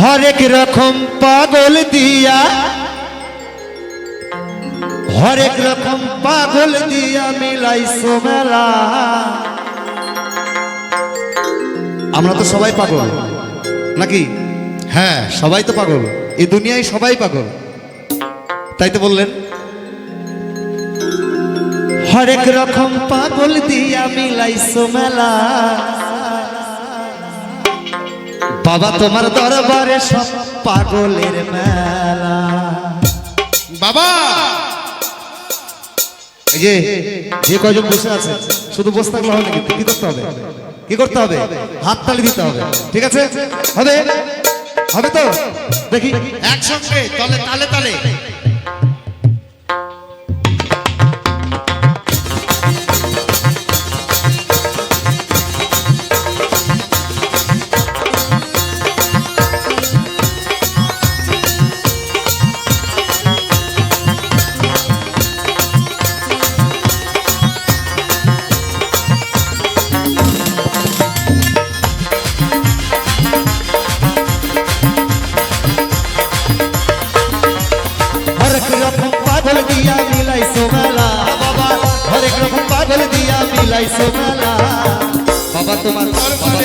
হরেক রকম পাগল দিয়া। হরেক রকম পাগল দিয়া মিলাইছো মেলা। আমরা তো সবাই পাগল, নাকি? হ্যাঁ সবাই তো পাগল। এই দুনিয়ায় সবাই পাগল। তাই তো বললেন। হরেক রকম পাগল দিয়া মিলাইছো মেলা। বাবা তোমার দরবারে সব পাগলের মেলা। বাবা! এই যে যে কয়জন বসে আছে শুধু বসে থাকলে হবে নাকি? কি করতে হবে? কি করতে হবে? হাত তালি দিতে হবে। ঠিক আছে? হবে? হবে তো? দেখি। একসঙ্গে তলে তালে তালে। পাগল দিয়া মিলাইছো মেলা বাবা হরেক রকম পাগল দিয়া মিলাইছো মেলা বাবা, তোমার বাবা তোমার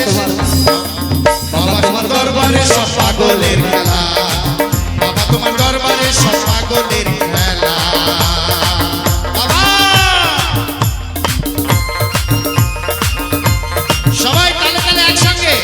বাবা, তোমার দরবারে সব পাগলের খেলা। বাবা, তোমার দরবারে সব পাগলের খেলা। সবাই তালে তালে একসঙ্গে।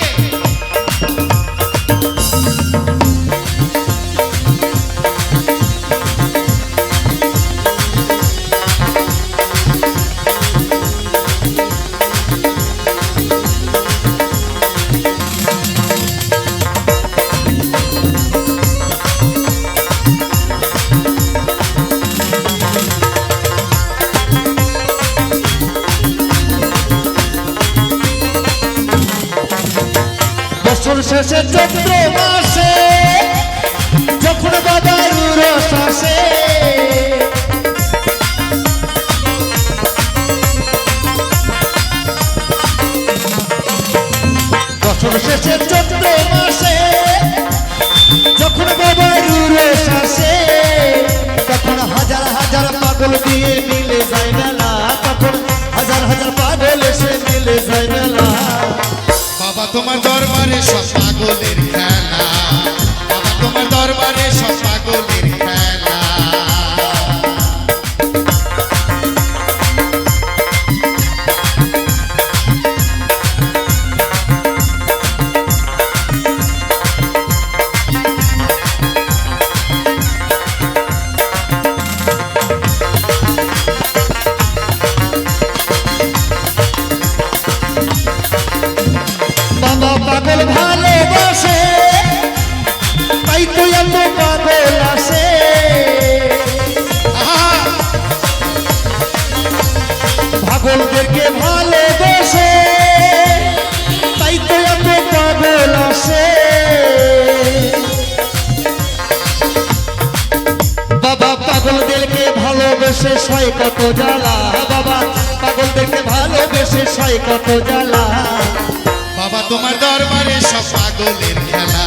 বছর শেষে চৈত্র মাসে যখন বাবার রস বছর শেষে চৈত্র মাসে যখন রস আসে। তোমার দরবারে সব পাগলের পাগলদেরকে ভালোবাসে, তাই তো এত পাগল আসে বাবা, পাগলদেরকে ভালোবেসে সয় কত জ্বালা। বাবা, পাগলদেরকে ভালোবেসে সয় কত জ্বালা। বাবা, তোমার দরবারে সব পাগলের খেলা।